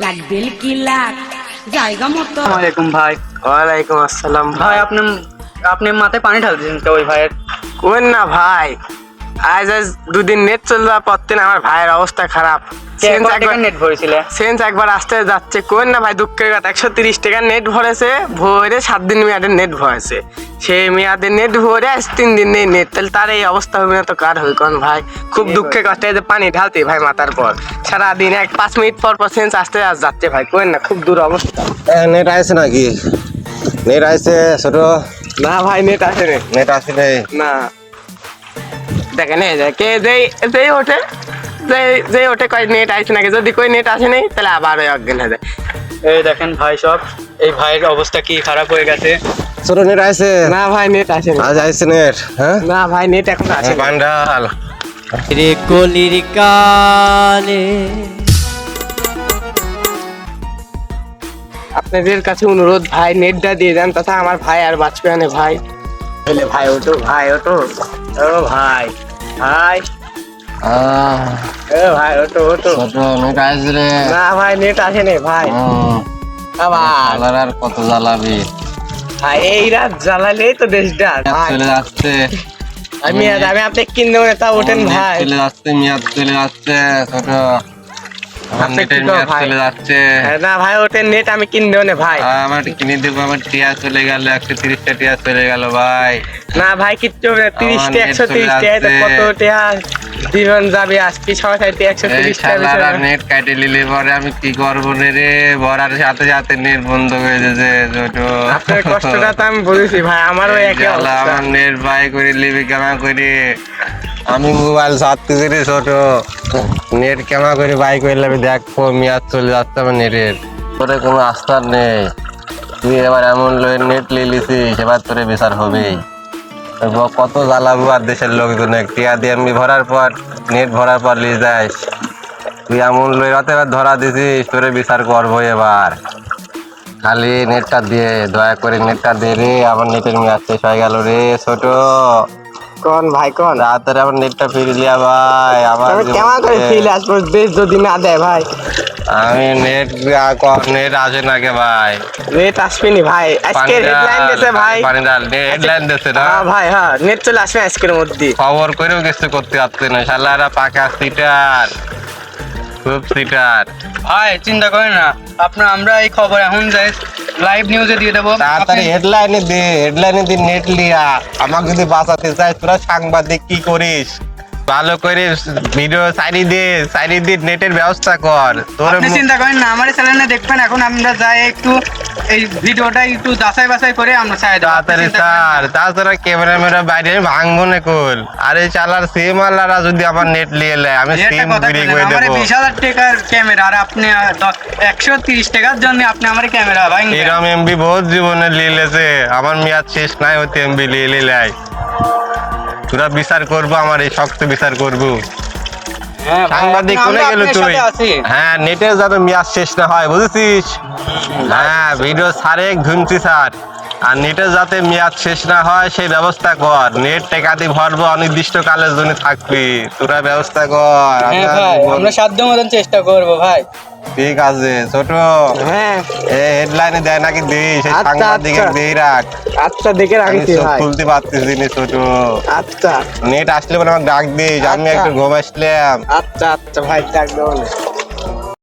লাগবেল কি লাখ? জায়গা মতো। আসসালামাইকুম ভাই। ওয়ালাইকুম আসসালাম ভাই আপনি আপনি মাথায় পানি ঢাল দিয়েছেন তো ওই ভাইয়ের। কোন না ভাই। আজ আজ দুদিন নেট চলে যাওয়ার পর থেকে আমার ভাইয়ের অবস্থা খারাপ। সেন্স একবার নেট ভরেছিলে? সেন্স একবার আসতে যাচ্ছে কোন না ভাই দুঃখের কথা একশো তিরিশ টাকার নেট ভরেছে ভরে সাত দিন মেয়াদের নেট ভরেছে। সেই মেয়াদের নেট ভরে আজ তিন দিন নেই নেট তাহলে তার এই অবস্থা হবে না তো কার হবে কোন ভাই? খুব দুঃখের কষ্টে যে পানি ঢালতে ভাই মাথার পর। সারাদিন এক পাঁচ মিনিট পর পর সেন্স আসতে আস যাচ্ছে ভাই কোন না খুব দূর অবস্থা। নেট আছে নাকি? নেট আছে ছোট। না ভাই নেট আসে রে নেট আছে না। দেখেন এই যে কে যেই যেই ওঠে যেই যেই ওঠে কয় নেট আসে নাকি? যদি কই নেট আসে নাই তাহলে আবার ওই অজ্ঞান হয়ে যায়। এই দেখেন ভাই সব এই ভাইয়ের অবস্থা কি খারাপ হয়ে গেছে? ছোট নেট আছে না ভাই নেট আসে না আজ আছে নেট হ্যাঁ? না ভাই নেট এখন আসে বান্ডাল। রে কলির কালে আপনাদের কাছে অনুরোধ ভাই নেটটা দিয়ে দেন তথা আমার ভাই আর বাঁচবে না ভাই। বলে ভাই ওটো ভাই ওটো ও ভাই। ভাই। ভাই ওটো ওটো আছে রে। না ভাই নেট আসে নে ভাই। আবার আর কত জ্বালাবি? ভাই এই রাত জ্বালালেই তো দেশটা চলে যাচ্ছে আমি আমি আপনি হবে তা ওঠেন ভাই। চলে যাচ্ছে মেয়াদ চলে যাচ্ছে ছোট। চলে যাচ্ছে। হ্যাঁ, না ভাই ওঠেন নেট আমি কিনতে হবে না ভাই। আমার কিনে দেবো আমার টিয়া চলে গেল একশো তিরিশটা টিয়া চলে গেল ভাই। না ভাই কিচ্ছু হবে না তিরিশ আমার টা net একশো তিরিশ চলে টাকা আসছে। কত টাকা জীবন যাবে আজকে সবাই সাইতে একশো এই তিরিশ টাকা শালারা বেচে নেট কাটে নিলে পরে আমি কি করব রে রে? ভরার সাথে সাথে নেট বন্ধ হয়ে যাচ্ছে ছোট আপনার কষ্টটা তো আমি বুঝেছি ভাই আমারও একই আমার নেট ভাই করে লিবি কেমন করে? আমি মোবাইল রে ছোট। নেট কেমন করে বাইক করলে আমি দেখব মেয়াদ চলে যাচ্ছে আমার নেটের। তোরে কোনো আস্থার নেই। তুই এবার এমন লোয়ের নেট লিলিছিস এবার তোরে বিচার এবার কত জ্বালাবো আর দেশের লোকজন টিয়া দিয়ে এমবি ভরার পর, নেট ভরার পর লিয়ে যাস। তুই এমন লই রাতে এবার ধরা দিছিস, তোরে বিচার করব এবার। খালি নেটটা দিয়ে দয়া করে নেটটা দিয়ে রে, আমার নেটের মেয়াদ শেষ হয়ে গেল রে, ছোট। কোন ভাই কোন? রাতের আমার নেটটা ফিরে লিয়া ভাই আমার কেমন করে ফিল আসব? বেশ যদি না দেয় ভাই। আমি নেট নেট আসে না কে ভাই? নেট আসবেনি ভাই। আজকে হেডলাইন ভাই। পানি ডাল হেডলাইন দিয়েছে না? হ্যাঁ ভাই হ্যাঁ নেট চলে আসবে আজকের মধ্যে। খবর করেও কিছু করতে পারছে না শালারা পাকা সিটার খুব সিটার ভাই চিন্তা করেন না আপনার আমরা এই খবর এখন যাই লাইভ নিউজে দিয়ে দেবো। তাড়াতাড়ি হেডলাইনে দে হেডলাইনে দি নেট লিয়া। আমাকে যদি বাঁচাতে চাই তোরা সাংবাদিক কি করিস? ভালো করে ভিডিও সাইডি দে সাইডি দিয়ে নেটের ব্যবস্থা কর। তোর আপনি চিন্তা করেন না আমার চ্যানেলে দেখবেন এখন আমরা যাই একটু এই ভিডিওটা একটু যাচাই বাছাই করে আমরা চাই তাড়াতাড়ি স্যার তাছাড়া ক্যামেরা মেরা বাইরে ভাঙবো না কোল আরে চালার সিম আল্লাহরা যদি আমার নেট নিয়ে নেয় আমি সিম বিক্রি করে আমার দেবো। বিশ হাজার টাকার ক্যামেরা আর আপনি একশো তিরিশ টাকার জন্য আপনি আমার ক্যামেরা ভাই এরম এমবি বহুত জীবনে নিয়ে লেছে। আমার মেয়াদ শেষ নাই হতে এমবি নিয়ে নিলাই তোরা বিচার করব আমার এই শক্ত বিচার করব। সাংবাদিক কোনে গেল তুই? হ্যাঁ নেটের যাতে মেয়াদ শেষ না হয় বুঝেছিস? হ্যাঁ ভিডিও সারে ঘুমছি স্যার আর নেটের যাতে মেয়াদ শেষ না হয় সেই ব্যবস্থা কর। নেট টেকা দিয়ে ভরবো অনির্দিষ্ট কালের জন্য থাকবি। তোরা ব্যবস্থা কর হ্যাঁ আমরা সাধ্য মতন চেষ্টা করব ভাই। ঠিক আছে ছোট। হ্যাঁ। হেডলাইনে দেয় নাকি দিস? সেই আচ্ছা, আচ্ছা। দিয়ে রাখ। আচ্ছা দেখে রাখছি ভাই। খুলতে পারতেছি না ছোট। আচ্ছা। নেট আসলে বলে আমাকে ডাক দিস আমি আচ্ছা। একটু ঘুম আসলাম। আচ্ছা আচ্ছা ভাই ডাক দেবো